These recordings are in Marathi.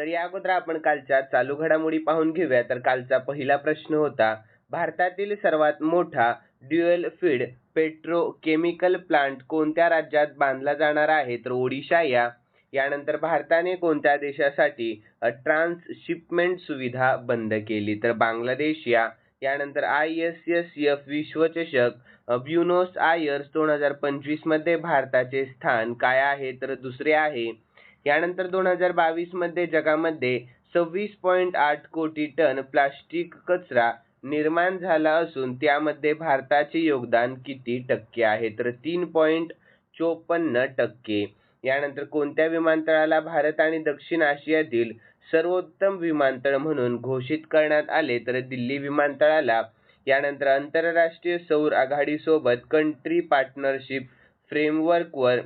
तर या अगोदर आपण कालच्या चालू घडामोडी पाहून घेऊया. तर कालचा पहिला प्रश्न होता भारतातील सर्वात मोठा ड्युएल फीड पेट्रोकेमिकल प्लांट कोणत्या राज्यात बांधला जाणार आहे? तर ओडिशा या. यानंतर भारताने कोणत्या देशासाठी ट्रान्सशिपमेंट सुविधा बंद केली? तर बांगलादेश या. यानंतर आय एस एस एफ विश्वचषक ब्युनोस आयर्स दोन हजार पंचवीसमध्ये भारताचे स्थान काय आहे? तर दुसरे आहे यानंतर दोन हजार बावीसमध्ये जगामध्ये सव्वीस पॉईंट आठ कोटी टन प्लास्टिक कचरा निर्माण झाला असून त्यामध्ये भारताचे योगदान किती टक्के आहे? तर तीन पॉईंट चोपन्न टक्के. यानंतर कोणत्या विमानतळाला भारत आणि दक्षिण आशियातील सर्वोत्तम विमानतळ म्हणून घोषित करण्यात आले? तर दिल्ली विमानतळाला. यानंतर आंतरराष्ट्रीय सौर आघाडीसोबत कंट्री पार्टनरशिप फ्रेमवर्कवर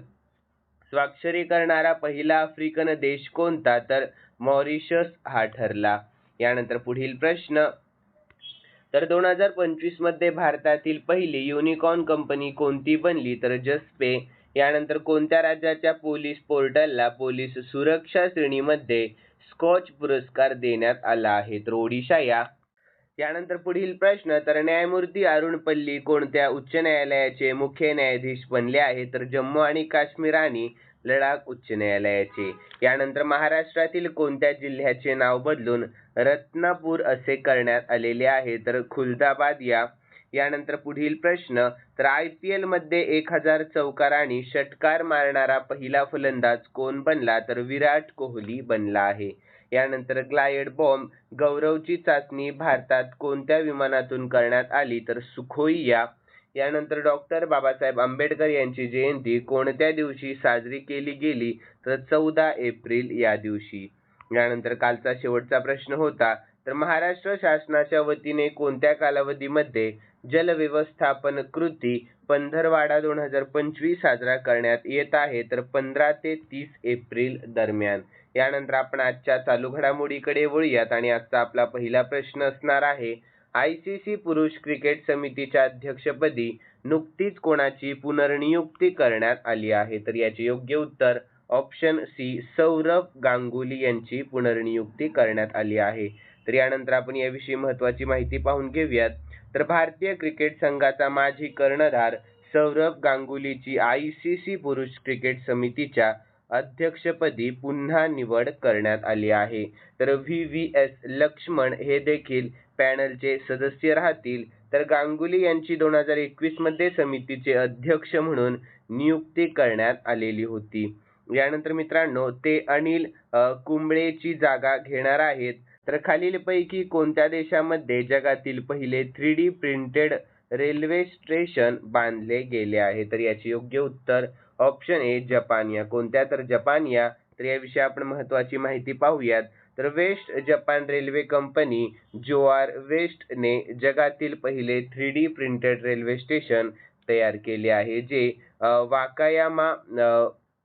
स्वाक्षरी करणारा पहिला आफ्रिकन देश कोणता? तर मॉरिशस हा ठरला. यानंतर पुढील प्रश्न. तर दोन हजार पंचवीसमध्ये भारतातील पहिली युनिकॉर्न कंपनी कोणती बनली? तर जसपे यानंतर कोणत्या राज्याच्या पोलीस पोर्टलला पोलीस सुरक्षा श्रेणीमध्ये स्कॉच पुरस्कार देण्यात आला आहे? तर ओडिशा या. यानंतर पुढील प्रश्न तर न्यायमूर्ती अरुण पल्ली कोणत्या उच्च न्यायालयाचे मुख्य न्यायाधीश बनले आहेत? तर जम्मू आणि काश्मीर आणि लडाख उच्च न्यायालयाचे. यानंतर महाराष्ट्रातील कोणत्या जिल्ह्याचे नाव बदलून रत्नापूर असे करण्यात आलेले आहे? तर खुलदाबाद या. यानंतर पुढील प्रश्न तर आय पी एलमध्ये एक हजार चौकार आणि षटकार मारणारा पहिला फलंदाज कोण बनला? तर विराट कोहली बनला आहे. यानंतर ग्लायड बॉम्ब गौरवची चाचणी भारतात कोणत्या विमानातून करण्यात आली तर सुखोई या यानंतर डॉक्टर बाबासाहेब आंबेडकर यांची जयंती कोणत्या दिवशी साजरी केली गेली तर चौदा एप्रिल या दिवशी? यानंतर कालचा शेवटचा प्रश्न होता तर महाराष्ट्र शासनाच्या वतीने कोणत्या कालावधीमध्ये जलव्यवस्थापन कृती पंधरवाडा दोन हजार पंचवीस साजरा करण्यात येत आहे. तर पंधरा ते तीस एप्रिल दरम्यान. यानंतर आपण आजच्या चालू घडामोडीकडे वळूयात आणि आजचा आपला पहिला प्रश्न असणार आहे आय सी सी पुरुष क्रिकेट समितीच्या अध्यक्षपदी नुकतीच कोणाची पुनर्नियुक्ती करण्यात आली आहे? तर याचे योग्य उत्तर ऑप्शन सी सौरभ गांगुली यांची पुनर्नियुक्ती करण्यात आली आहे. तर यानंतर आपण याविषयी महत्वाची माहिती पाहून घेऊयात. तर भारतीय क्रिकेट संघाचा माजी कर्णधार सौरभ गांगुलीची आय सी सी पुरुष क्रिकेट समितीच्या अध्यक्षपदी पुन्हा निवड करण्यात आली आहे. तर व्ही व्ही एस लक्ष्मण हे देखील पॅनलचे सदस्य राहतील. तर गांगुली यांची दोन हजार एकवीसमध्ये समितीचे अध्यक्ष म्हणून नियुक्ती करण्यात आलेली होती. यानंतर मित्रांनो ते अनिल कुंबळेची जागा घेणार आहेत. तर खालीलपैकी कोणत्या देशामध्ये जगातील पहिले three D printed railway station बांधले गेले आहे? तर याचे योग्य उत्तर ऑप्शन ए जपान. या कोणत्या? तर जपान या. तर याविषयी आपण महत्वाची माहिती पाहूयात. तर West Japan Railway company J R वेस्टने जगातील पहिले three D printed railway station तयार केले आहे जे वाकायामा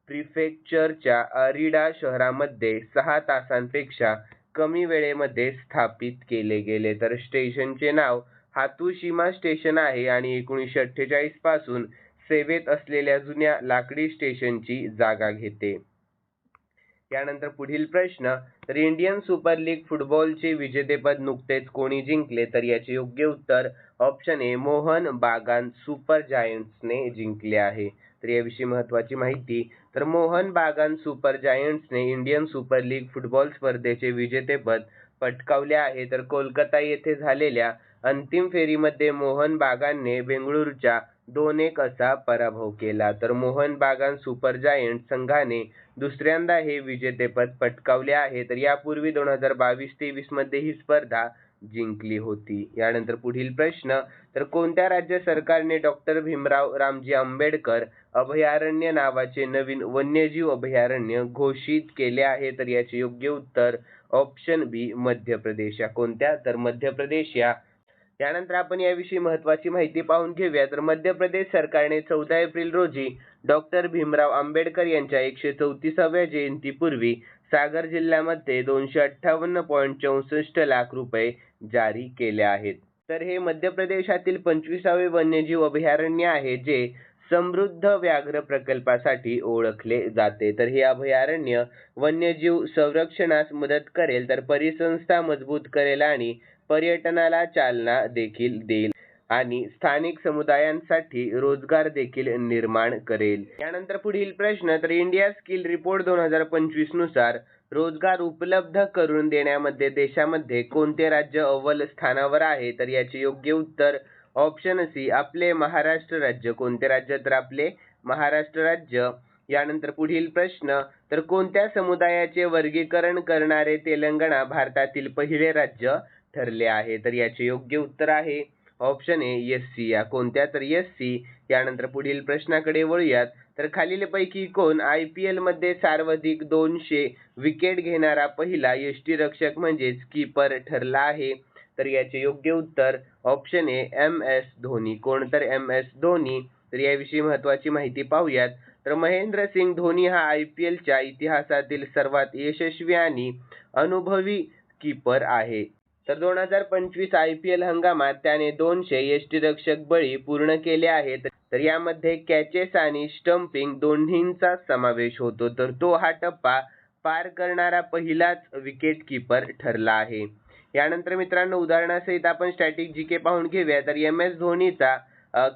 प्रिफेक्चरच्या अरिडा शहरामध्ये सहा तासांपेक्षा कमी वेळेमध्ये स्थापित केले गेले. तर स्टेशनचे नाव हातुशिमा स्टेशन आहे आणि एकोणीसशे अठ्ठेचाळीसपासून सेवेत असलेल्या जुन्या लाकडी स्टेशनची जागा घेते. यानंतर पुढील प्रश्न तर इंडियन सुपर लीग फुटबॉलचे विजेतेपद नुकतेच कोणी जिंकले? तर याचे योग्य उत्तर ऑप्शन ए मोहन बागान सुपर जायंट्सने जिंकले आहे. तर याविषयी महत्वाची माहिती. तर मोहन बागान सुपर जायंट्सने इंडियन सुपर लीग फुटबॉल स्पर्धेचे विजेतेपद पटकावले आहे. तर कोलकाता येथे झालेल्या अंतिम फेरीमध्ये मोहन बागानने बेंगळुरूच्या दोन एक असा पराभव केला. तर मोहन बागान सुपर जायंट संघाने दुसऱ्यांदा हे विजेतेपद पटकावले आहे. तर यापूर्वी दोन हजार बावीस तेवीसमध्ये ही स्पर्धा जिंकली होती. यानंतर पुढील प्रश्न तर कोणत्या राज्य सरकारने डॉक्टर भीमराव रामजी आंबेडकर अभयारण्य नावाचे नवीन वन्यजीव अभयारण्य घोषित केले आहे? तर याचे योग्य उत्तर ऑप्शन बी मध्य प्रदेश. या कोणत्या? तर मध्य प्रदेश या. यानंतर आपण याविषयी महत्वाची माहिती पाहून घेऊया. तर मध्य प्रदेश सरकारने चौदा एप्रिल रोजी डॉक्टर भीमराव आंबेडकर यांच्या एकशे चौतीसाव्या जयंतीपूर्वी सागर जिल्ह्यामध्ये दोनशे अठ्ठावन्न पॉईंट चौसष्ट लाख रुपये जारी केले आहेत. तर हे मध्य प्रदेशातील पंचवीसावे वन्यजीव अभयारण्य आहे जे समृद्ध व्याघ्र प्रकल्पासाठी ओळखले जाते. तर हे अभयारण्य वन्यजीव संरक्षणास मदत करेल तर परिसंस्था मजबूत करेल आणि पर्यटनाला चालना देखील देईल. आणि स्थानिक समुदायांसाठी रोजगार देखील निर्माण करेल. यानंतर पुढील प्रश्न तर इंडिया स्किल रिपोर्ट दोन हजार पंचवीसनुसार रोजगार उपलब्ध करून देण्यामध्ये देशामध्ये कोणते राज्य अव्वल स्थानावर आहे? तर याचे योग्य उत्तर ऑप्शन सी आपले महाराष्ट्र राज्य. कोणते राज्य? तर आपले महाराष्ट्र राज्य. यानंतर पुढील प्रश्न तर कोणत्या समुदायाचे वर्गीकरण करणारे तेलंगणा भारतातील पहिले राज्य ठरले आहे? तर याचे योग्य उत्तर आहे ऑप्शन ए एस सी या कोणत्या तर एस सी यानंतर पुढील प्रश्नाकडे वळूयात. तर खालीलपैकी कोण आय पी एलमध्ये सर्वाधिक दोनशे विकेट घेणारा पहिला यष्टीरक्षक म्हणजेच कीपर ठरला आहे? तर याचे योग्य उत्तर option A M S Dhoni. कोण तर एम एस धोनी. तर याविषयी महत्वाची माहिती पाहूयात. तर महेंद्र सिंग धोनी हा आय पी एलच्या इतिहासातील सर्वात यशस्वी आणि अनुभवी कीपर आहे. तर दोन हजार पंचवीस आय पी एल हंगामात त्याने दोनशे यष्टीरक्षक बळी पूर्ण केले आहेत. तर यामध्ये कॅचेस आणि स्टंपिंग दोन्हींचा समावेश होतो. तर तो हा टप्पा पार करणारा पहिलाच विकेट किपर ठरला आहे. यानंतर मित्रांनो उदाहरणासहित आपण स्टॅटिक जी के पाहून घेऊया. तर एम एस धोनीचा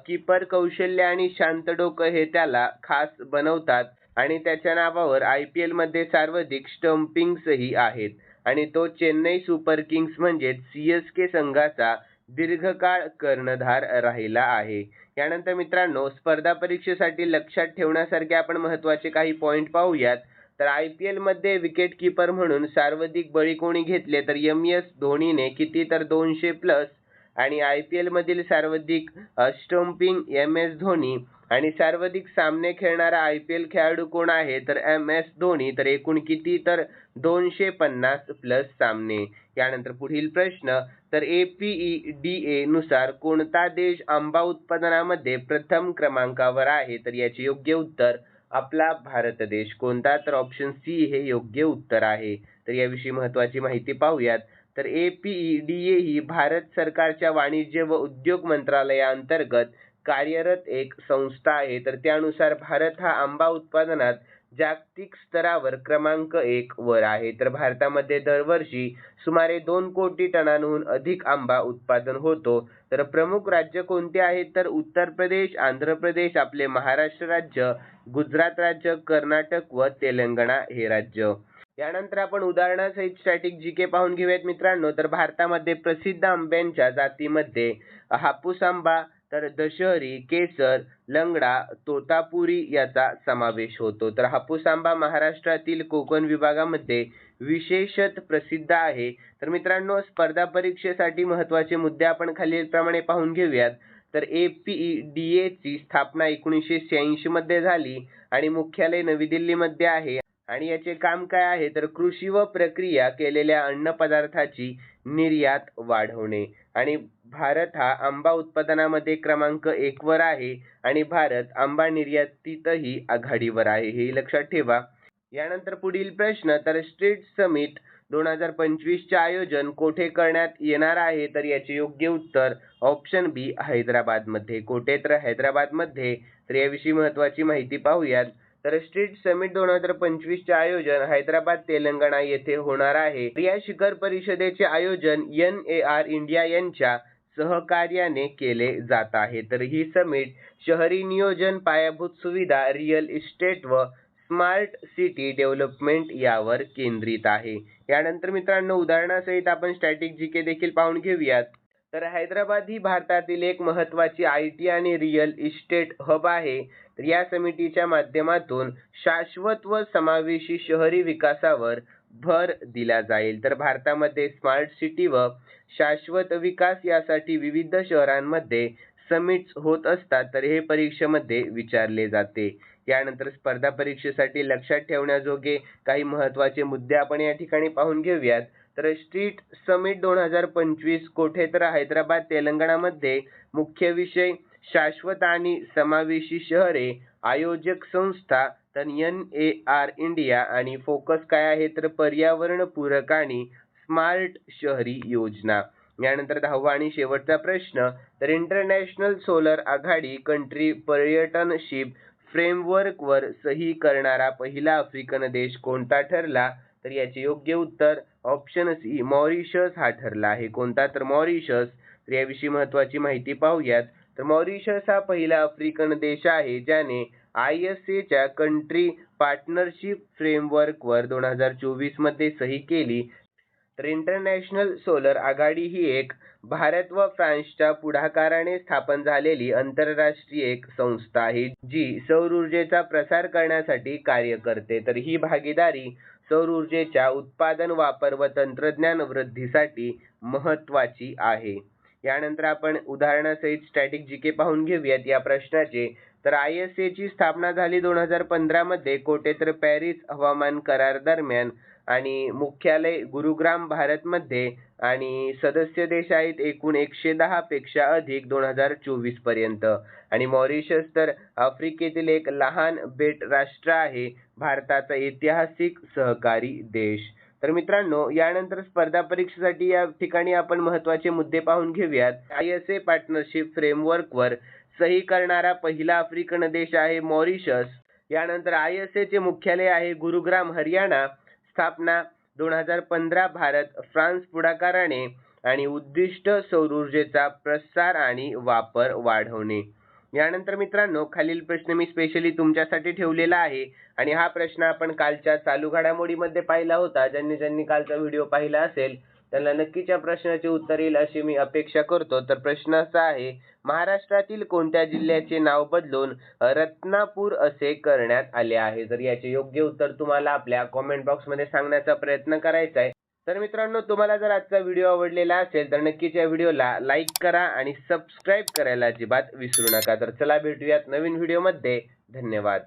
कीपर कौशल्य आणि शांत डोकं हे त्याला खास बनवतात आणि त्याच्या नावावर आय पी एलमध्ये सर्वाधिक स्टंपिंग्सही आहेत. आणि तो चेन्नई सुपर किंग्स म्हणजेच सी एस के संघाचा दीर्घकाळ कर्णधार राहिला आहे. यानंतर मित्रांनो स्पर्धा परीक्षेसाठी लक्षात ठेवण्यासारखे आपण महत्त्वाचे काही पॉईंट पाहूयात. तर आय पी एलमध्ये विकेट किपर म्हणून सर्वाधिक बळी कोणी घेतले तर एम एस धोनीने किती तर दोनशे प्लस आणि आय पी एलमधील सर्वाधिक स्टंपिंग एम एस धोनी आणि सर्वाधिक सामने खेळणारा आय पी एल खेळाडू कोण आहे? तर एम एस धोनी. तर एकूण किती? तर दोनशे पन्नास प्लस सामने. यानंतर पुढील प्रश्न. तर A P E D A नुसार कोणता देश आंबा उत्पादनामध्ये प्रथम क्रमांकावर आहे? तर याचे योग्य उत्तर आपला भारत देश. कोणता? तर ऑप्शन सी हे योग्य उत्तर आहे. तर याविषयी महत्वाची माहिती पाहूयात. तर A P E D A ही भारत सरकारच्या वाणिज्य व उद्योग मंत्रालयाअंतर्गत कार्यरत एक संस्था आहे तर त्यानुसार भारत हा आंबा उत्पादनात जागतिक स्तरावर क्रमांक एक वर आहे. तर भारतामध्ये दरवर्षी सुमारे दोन कोटी टनांहून अधिक आंबा उत्पादन होतो. तर प्रमुख राज्य कोणते आहेत? तर उत्तर प्रदेश आंध्र प्रदेश आपले महाराष्ट्र राज्य गुजरात राज्य कर्नाटक व तेलंगणा हे राज्य. यानंतर आपण उदाहरणासहित स्टॅटिक जी के पाहून घेऊयात मित्रांनो. तर भारतामध्ये प्रसिद्ध आंब्यांच्या जातीमध्ये हापूस आंबा तर दशहरी केसर लंगडा तोतापुरी याचा समावेश होतो. तर हापूस आंबा महाराष्ट्रातील कोकण विभागामध्ये विशेषत प्रसिद्ध आहे. तर मित्रांनो स्पर्धा परीक्षेसाठी महत्त्वाचे मुद्दे आपण खालीलप्रमाणे पाहून घेऊयात. तर ए पी ई डी एची स्थापना एकोणीसशे शहाऐंशी मध्ये झाली आणि मुख्यालय नवी दिल्लीमध्ये आहे. आणि याचे काम काय आहे? तर कृषी व प्रक्रिया केलेल्या अन्न पदार्थाची निर्यात वाढवणे. आणि भारत हा आंबा उत्पादनामध्ये क्रमांक एक वर आहे आणि भारत आंबा निर्यातीतही आघाडीवर आहे. हे लक्षात ठेवा. यानंतर पुढील प्रश्न तर स्ट्रीट समिट दोन हजार पंचवीसचे आयोजन कोठे करण्यात येणार आहे? तर याचे योग्य उत्तर ऑप्शन बी हैदराबादमध्ये. कोठे? तर हैदराबादमध्ये. तर याविषयी महत्त्वाची माहिती पाहूयात. तर स्ट्रीट समिट दोन हजार पंचवीसचे आयोजन हैदराबाद तेलंगणा येथे होणार आहे. या शिखर परिषदेचे आयोजन एन ए आर इंडिया यांच्या सहकार्याने केले जात आहे. तर ही समिट शहरी नियोजन पायाभूत सुविधा रिअल इस्टेट व स्मार्ट सिटी डेव्हलपमेंट यावर केंद्रित आहे. यानंतर मित्रांनो उदाहरणासहित आपण स्टॅटिक जी के देखील पाहून घेऊयात. तर हैदराबाद ही भारतातील एक महत्वाची आय टी आणि रिअल इस्टेट हब आहे. तर या समितीच्या माध्यमातून शाश्वत व समावेशी शहरी विकासावर भर दिला जाईल. तर भारतामध्ये स्मार्ट सिटी व शाश्वत विकास यासाठी विविध शहरांमध्ये समिट्स होत असतात. तर हे परीक्षेमध्ये विचारले जाते. यानंतर स्पर्धा परीक्षेसाठी लक्षात ठेवण्याजोगे काही महत्त्वाचे मुद्दे आपण या ठिकाणी पाहून घेऊयात. तर स्ट्रीट समिट दोन हजार पंचवीस कोठे तर हैदराबाद तेलंगणामध्ये मुख्य विषय शाश्वत आणि समावेशी शहरे आयोजक संस्था तर एन ए आर इंडिया आणि फोकस काय आहे? तर पर्यावरण पूरक आणि स्मार्ट शहरी योजना. यानंतर दहावा आणि शेवटचा प्रश्न तर इंटरनॅशनल सोलर आघाडी कंट्री पर्यटनशिप फ्रेमवर्कवर सही करणारा पहिला आफ्रिकन देश कोणता ठरला? तर याचे योग्य उत्तर ऑप्शन सी मॉरिशस हा ठरला आहे. कोणता? तर मॉरिशस. तर याविषयी महत्वाची माहिती पाहूयात. तर मॉरिशस हा पहिला आफ्रिकन देश आहे ज्याने आय एस एच्या कंट्री पार्टनरशिप फ्रेमवर्कवर दोन हजार चोवीसमध्ये सही केली. तर इंटरनॅशनल सोलर आघाडी ही एक भारत व फ्रान्सच्या पुढाकाराने स्थापन झालेली आंतरराष्ट्रीय एक संस्था आहे जी सौर ऊर्जेचा प्रसार करण्यासाठी कार्य करते. तर ही भागीदारी सौर ऊर्जेच्या उत्पादन वापर व तंत्रज्ञान वृद्धीसाठी महत्त्वाची आहे. यानंतर आपण उदाहरणासहित स्टॅटिक जी के पाहून घेऊयात या प्रश्नाचे. तर आय एस एची स्थापना झाली दोन हजार पंधरामध्ये कोठे तर पॅरिस हवामान करार दरम्यान आणि मुख्यालय गुरुग्राम भारतमध्ये आणि सदस्य देश आहेत एकूण एकशे दहापेक्षा अधिक दोन हजार चोवीसपर्यंत. आणि मॉरिशस तर आफ्रिकेतील एक लहान बेट राष्ट्र आहे भारताचा ऐतिहासिक सहकारी देश. तर मित्रांनो यानंतर स्पर्धा परीक्षेसाठी या ठिकाणी आपण महत्त्वाचे मुद्दे पाहून घेऊयात. आय एस ए पार्टनरशिप फ्रेमवर्कवर सही करणारा पहिला आफ्रिकन देश आहे मॉरिशस. यानंतर आय एस एचे मुख्यालय आहे गुरुग्राम हरियाणा. स्थापना दोन हजार पंधरा भारत फ्रान्स पुढाकाराने आणि उद्दिष्ट सौर ऊर्जेचा प्रसार आणि वापर वाढवणे. यानंतर मित्रांनो खालील प्रश्न मी स्पेशली तुमच्यासाठी ठेवलेला आहे. आणि हा प्रश्न आपण कालच्या चालू घडामोडीमध्ये पाहिला होता. ज्यांनी ज्यांनी कालचा व्हिडिओ पाहिला असेल त्यांना नक्कीच या प्रश्नाचे उत्तर येईल अशी मी अपेक्षा करतो. तर प्रश्न असा आहे महाराष्ट्रातील कोणत्या जिल्ह्याचे नाव बदलून रत्नापूर असे करण्यात आले आहे? तर याचे योग्य उत्तर तुम्हाला आपल्या कॉमेंट बॉक्समध्ये सांगण्याचा प्रयत्न करायचा आहे तर मित्रांनो तुम्हाला जर आजचा व्हिडिओ आवडलेला असेल तर नक्कीच या व्हिडिओला लाईक करा आणि सबस्क्राईब करायला अजिबात विसरू नका. तर चला भेटूयात नवीन व्हिडिओमध्ये. धन्यवाद.